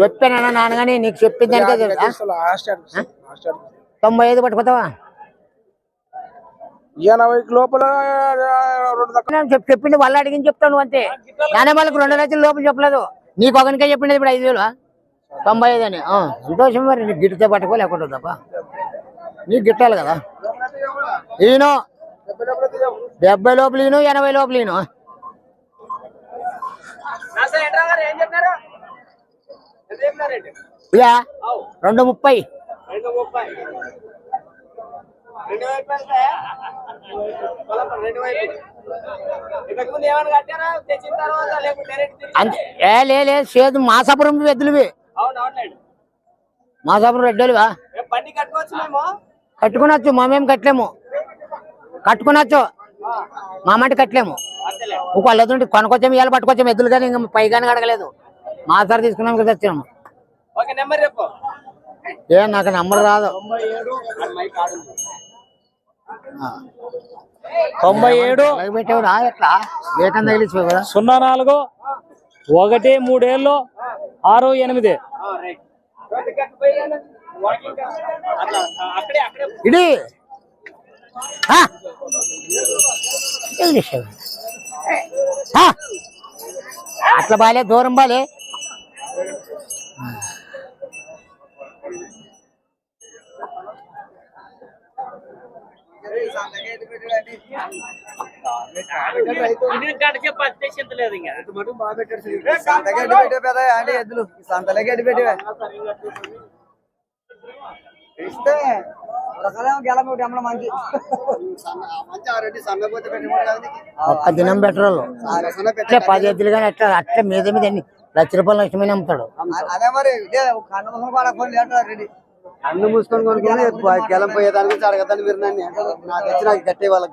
చెప్పానన్నా నాన్నగాని నీకు చెప్పిన దానికే తెలుసా? తొంభై ఐదు పట్టుకోతావా ఎనభైకి లోపల చెప్పింది వాళ్ళు అడిగిన చెప్తాను నువ్వు అంతే. నానే వాళ్ళకి రెండు లక్షల లోపల చెప్పలేదు. నీకు ఒకనికే చెప్పింది ఇప్పుడు ఐదు వేలు తొంభై ఐదు అని సంతోషం మరి నీకు గిట్టితే పట్టుకో లేకుండా తప్ప. నీకు గిట్టాలి కదా. ఈయను డెబ్బై లోపల ఈయను ఎనభై లోపల ఈయను ఇయ్యా, రెండు ముప్పై. ఏ లే లే సేదు మాసాపురం ఎద్దులువి మాసాపురం రెడ్డోలువా బండి కట్టుకోవచ్చు మేము? కట్టలేము. కట్టుకునొచ్చు. మా మాట కట్టలేము. ఒక వాళ్ళు ఎదురు కొనుకొచ్చాము ఇవాళ పట్టుకొచ్చాము ఎద్దులు కానీ ఇంకా పైగానే అడగలేదు మా సార్ తీసుకున్నాం కదా వచ్చాము ఓకే నెంబర్ చెప్పు. ఏ నాకు నంబర్ రాదు. తొంభై ఏడు. ఎట్లా? వేకం తగిలిచ్చిపోయి కదా. సున్నా నాలుగు ఒకటి మూడేళ్ళు ఆరు ఎనిమిది. ఇడి! తగిలిచ్చావు. ఆ! అట్లా బాలే దూరం బాలే ఇది గంట చెప్పు అంతే చింత లేదు ఇంకా సంతగడ్డి పెట్టే పెద్ద అంటే ఎద్దులు సంతలగడ్డి పెట్టే ఇస్తే ఒక్క దినం పెట్రోల్ అట్లే పది ఎద్దులు కానీ అట్లా అట్లే మీద మీద అన్ని లక్ష రూపాయలు లక్ష్మీ అమ్ముతాడు అదే మరి ఇదే కన్ను మూసుకొని కొనుక్కొని గెలం పోయేదాని గురించి అడగదాన్ని మీరు నన్ను. నాకు వచ్చి నాకు గట్టే వాళ్ళకి